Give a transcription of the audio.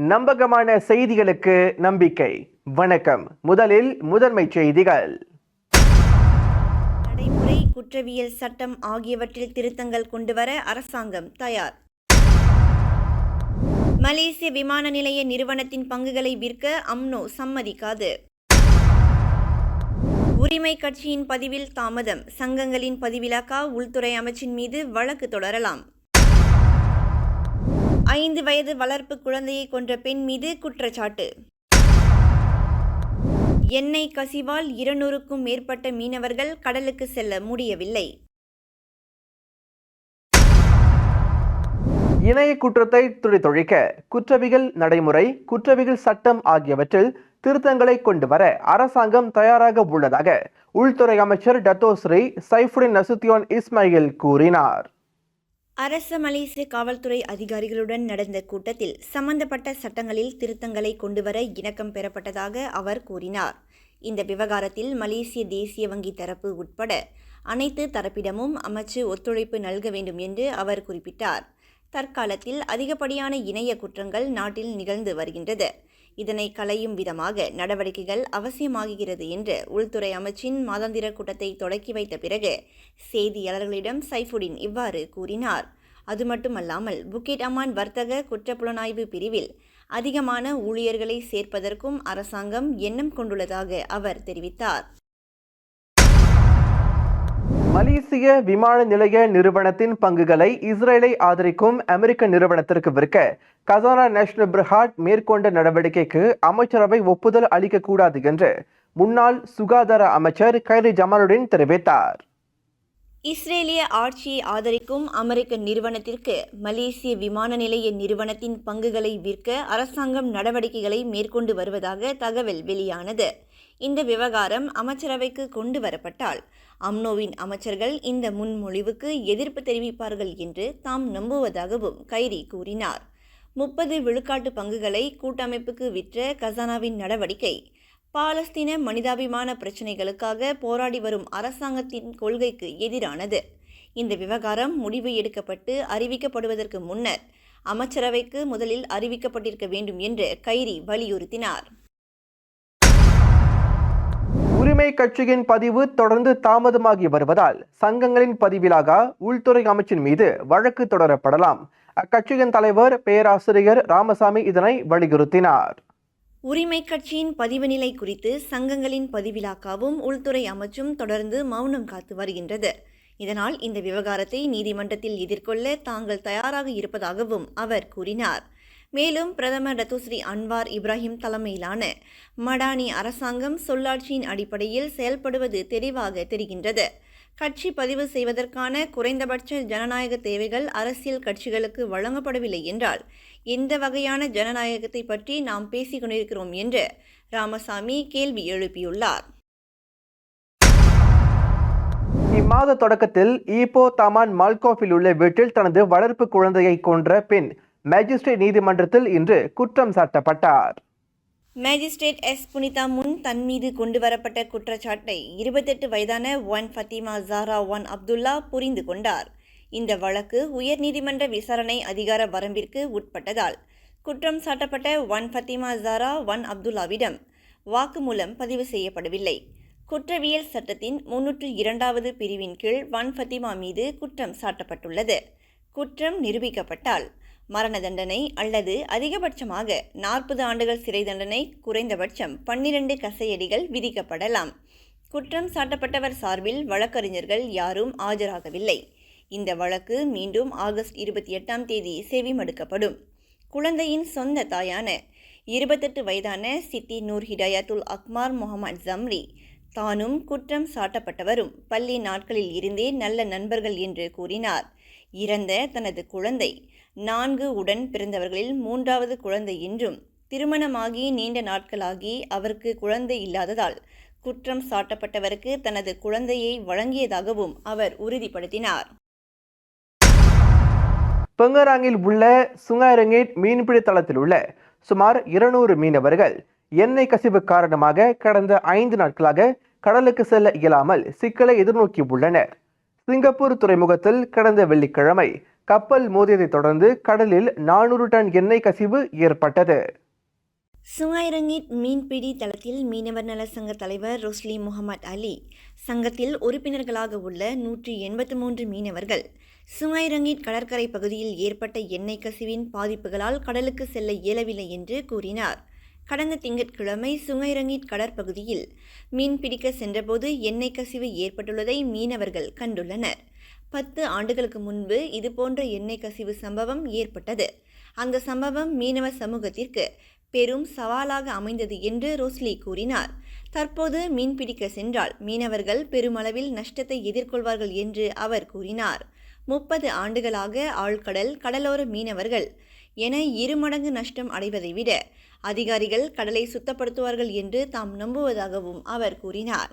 நம்பகமான செய்திகளுக்கு நம்பிக்கை. வணக்கம். முதலில் முதன்மை செய்திகள். நடைமுறை குற்றவியல் சட்டம் ஆகியவற்றில் திருத்தங்கள் கொண்டுவர அரசாங்கம் தயார். மலேசிய விமான நிலைய நிறுவனத்தின் பங்குகளை விற்க அம்னோ சம்மதிக்காது. உரிமை கட்சியின் பதிவில் தாமதம். சங்கங்களின் பதிவிலாக்கா உள்துறை அமைச்சின் மீது வழக்கு தொடரலாம். ஐந்து வயது வளர்ப்பு குழந்தையை கொன்ற பெண் மீது குற்றச்சாட்டு. எண்ணெய் கசிவால் இருநூறுக்கும் மேற்பட்ட மீனவர்கள் கடலுக்கு செல்ல முடியவில்லை. இணைய குற்றத்தை துடித்தொழிக்க குற்றவியல் நடைமுறை குற்றவியல் சட்டம் ஆகியவற்றில் திருத்தங்களை கொண்டு வர அரசாங்கம் தயாராக உள்ளதாக உள்துறை அமைச்சர் டத்தோஸ்ரீ சைஃபுடின் நசுத்தியோன் இஸ்மாயில் கூறினார். அரச மலேசிய காவல்துறை அதிகாரிகளுடன் நடந்த கூட்டத்தில் சம்பந்தப்பட்ட சட்டங்களில் திருத்தங்களை கொண்டுவர இணக்கம் பெறப்பட்டதாக அவர் கூறினார். இந்த விவகாரத்தில் மலேசிய தேசிய வங்கி தரப்பு உட்பட அனைத்து தரப்பிடமும் அமைச்சு ஒத்துழைப்பு நல்க வேண்டும் என்று அவர் குறிப்பிட்டார். தற்காலத்தில் அதிகப்படியான இணைய குற்றங்கள் நாட்டில் நிகழ்ந்து வருகின்றது. இதனை களையும் விதமாக நடவடிக்கைகள் அவசியமாகிறது என்று உள்துறை அமைச்சின் மாதாந்திர கூட்டத்தை தொடக்கி வைத்த பிறகு செய்தியாளர்களிடம் சைஃபுடின் இவ்வாறு கூறினார். அது மட்டுமல்லாமல் புக்கிட் அமான் வர்த்தக குற்றப்புலனாய்வு பிரிவில் அதிகமான ஊழியர்களை சேர்ப்பதற்கும் அரசாங்கம் எண்ணம் கொண்டுள்ளதாக அவர் தெரிவித்தார். மலேசிய விமான நிலைய நிறுவனத்தின் பங்குகளை இஸ்ரேலை ஆதரிக்கும் அமெரிக்க நிறுவனத்திற்கு விற்க கசானா நேஷனல் பிரஹாட் மேற்கொண்ட நடவடிக்கைக்கு அமைச்சரவை ஒப்புதல் அளிக்கக்கூடாது என்று முன்னாள் சுகாதார அமைச்சர் கைரி ஜமாலுடன் தெரிவித்தார். இஸ்ரேலிய ஆட்சியை ஆதரிக்கும் அமெரிக்க நிறுவனத்திற்கு மலேசிய விமான நிலைய நிறுவனத்தின் பங்குகளை விற்க அரசாங்கம் நடவடிக்கைகளை மேற்கொண்டு வருவதாக தகவல் வெளியானது. இந்த விவகாரம் அமைச்சரவைக்கு கொண்டு வரப்பட்டால் அம்னோவின் அமைச்சர்கள் இந்த முன்மொழிவுக்கு எதிர்ப்பு தெரிவிப்பார்கள் என்று தாம் நம்புவதாகவும் கைரி கூறினார். முப்பது விழுக்காட்டு பங்குகளை கூட்டமைப்புக்கு விற்ற கசானாவின் நடவடிக்கை பாலஸ்தீன மனிதாபிமான பிரச்சினைகளுக்காக போராடி வரும் அரசாங்கத்தின் கொள்கைக்கு எதிரானது. இந்த விவகாரம் முடிவு எடுக்கப்பட்டு அறிவிக்கப்படுவதற்கு முன்னர் அமைச்சரவைக்கு முதலில் அறிவிக்கப்பட்டிருக்க வேண்டும் என்று கைரி வலியுறுத்தினார். உரிமை கட்சியின் பதிவு தொடர்ந்து தாமதமாகி வருவதால் சங்கங்களின் பதிவிலாக உள்துறை அமைச்சின் மீது வழக்கு தொடரப்படலாம். அக்கட்சியின் தலைவர் பேராசிரியர் ராமசாமி இதனை வலியுறுத்தினார். உரிமை கட்சியின் பதிவு நிலை குறித்து சங்கங்களின் பதிவிலாக்காவும் உள்துறை அமைச்சும் தொடர்ந்து மௌனம் காத்து வருகின்றது. இதனால் இந்த விவகாரத்தை நீதிமன்றத்தில் எதிர்கொள்ள தாங்கள் தயாராக இருப்பதாகவும் அவர் கூறினார். மேலும் பிரதமர் ரத்துஸ்ரீ அன்வார் இப்ராஹிம் தலைமையிலான மடானி அரசாங்கம் சொல்லாட்சியின் அடிப்படையில் செயல்படுவது தெளிவாக தெரிகின்றது. கட்சி பதிவு செய்வதற்கான குறைந்தபட்ச ஜனநாயக தேவைகள் அரசியல் கட்சிகளுக்கு வழங்கப்படவில்லை என்றால் எந்த வகையான ஜனநாயகத்தை பற்றி நாம் பேசிக் கொண்டிருக்கிறோம் என்று ராமசாமி கேள்வி எழுப்பியுள்ளார். இம்மாத தொடக்கத்தில் ஈபோ தமான் மால்கோஃபில் உள்ள வீட்டில் தனது வளர்ப்பு குழந்தையை கொன்ற பெண் மேஜிஸ்ட்ரேட் நீதிமன்றத்தில் இன்று குற்றம் சாட்டப்பட்டார். மேஜிஸ்ட்ரேட் எஸ் புனிதா முன் தன் மீது கொண்டு வரப்பட்ட குற்றச்சாட்டை இருபத்தெட்டு வயதான ஒன் ஃபத்திமா ஜாரா ஒன் அப்துல்லா புரிந்து கொண்டார். இந்த வழக்கு உயர்நீதிமன்ற விசாரணை அதிகார வரம்பிற்கு உட்பட்டதால் குற்றம் சாட்டப்பட்ட ஒன் ஃபத்திமா ஜாரா ஒன் அப்துல்லாவிடம் வாக்குமூலம் பதிவு செய்யப்படவில்லை. குற்றவியல் சட்டத்தின் முன்னூற்று இரண்டாவது பிரிவின் கீழ் ஒன் ஃபத்திமா மீது குற்றம் சாட்டப்பட்டுள்ளது. குற்றம் நிரூபிக்கப்பட்டால் மரண தண்டனை அல்லது அதிகபட்சமாக நாற்பது ஆண்டுகள் சிறை தண்டனை குறைந்தபட்சம் பன்னிரண்டு கசையடிகள் விதிக்கப்படலாம். குற்றம் சாட்டப்பட்டவர் சார்பில் வழக்கறிஞர்கள் யாரும் ஆஜராகவில்லை. இந்த வழக்கு மீண்டும் ஆகஸ்ட் இருபத்தி எட்டாம் தேதி செவிமடுக்கப்படும். குழந்தையின் சொந்த தாயான இருபத்தெட்டு வயதான Siti Nur Hidayatul Akmar Muhammad Jamri தானும் குற்றம் சாட்டப்பட்டவரும் பள்ளி நாட்களில் இருந்தே நல்ல நண்பர்கள் என்று கூறினார். இறந்த தனது குழந்தை நான்கு உடன் பிறந்தவர்களில் மூன்றாவது குழந்தை என்றும் திருமணமாகி நீண்ட நாட்களாகி அவருக்கு குழந்தை இல்லாததால் குற்றம் சாட்டப்பட்டவருக்கு தனது குழந்தையை வழங்கியதாகவும் அவர் உறுதிப்படுத்தினார். பெங்கராங்கில் உள்ள சுங்காரங்கேட் மீன்பிடி தளத்தில் உள்ள சுமார் இருநூறு மீனவர்கள் எண்ணெய் கசிவு காரணமாக கடந்த ஐந்து நாட்களாக கடலுக்கு செல்ல இயலாமல் சிக்கலை எதிர்நோக்கி உள்ளனர். சிங்கப்பூர் துறைமுகத்தில் கடந்த வெள்ளிக்கிழமை கப்பல் மோதியதைத் தொடர்ந்து கடலில் நானூறு டன் எண்ணெய் கசிவு ஏற்பட்டது. சுங்காயிரங்கிட் மீன்பிடி தளத்தில் மீனவர் நல சங்க தலைவர் ரொஸ்லி முகமது அலி சங்கத்தில் உறுப்பினர்களாக உள்ள நூற்றி எண்பத்து மூன்று மீனவர்கள் சுங்காயிரங்கிட் கடற்கரை பகுதியில் ஏற்பட்ட எண்ணெய் கசிவின் பாதிப்புகளால் கடலுக்கு செல்ல இயலவில்லை என்று கூறினார். கடந்த திங்கட்கிழமை சுங்கைரங்கிட் கடற்பகுதியில் மீன் பிடிக்க சென்றபோது எண்ணெய் கசிவு ஏற்பட்டுள்ளதை மீனவர்கள் கண்டுள்ளனர். பத்து ஆண்டுகளுக்கு முன்பு இதுபோன்ற எண்ணெய் கசிவு சம்பவம் ஏற்பட்டது. அந்த சம்பவம் மீனவ சமூகத்திற்கு பெரும் சவாலாக அமைந்தது என்று ரோஸ்லி கூறினார். தற்போது மீன் பிடிக்க சென்றால் மீனவர்கள் பெருமளவில் நஷ்டத்தை எதிர்கொள்வார்கள் என்று அவர் கூறினார். முப்பது ஆண்டுகளாக ஆழ்கடல் கடலோர மீனவர்கள் என இருமடங்கு நஷ்டம் அடைவதை விட அதிகாரிகள் கடலை சுத்தப்படுத்துவார்கள் என்று தாம் நம்புவதாகவும் அவர் கூறினார்.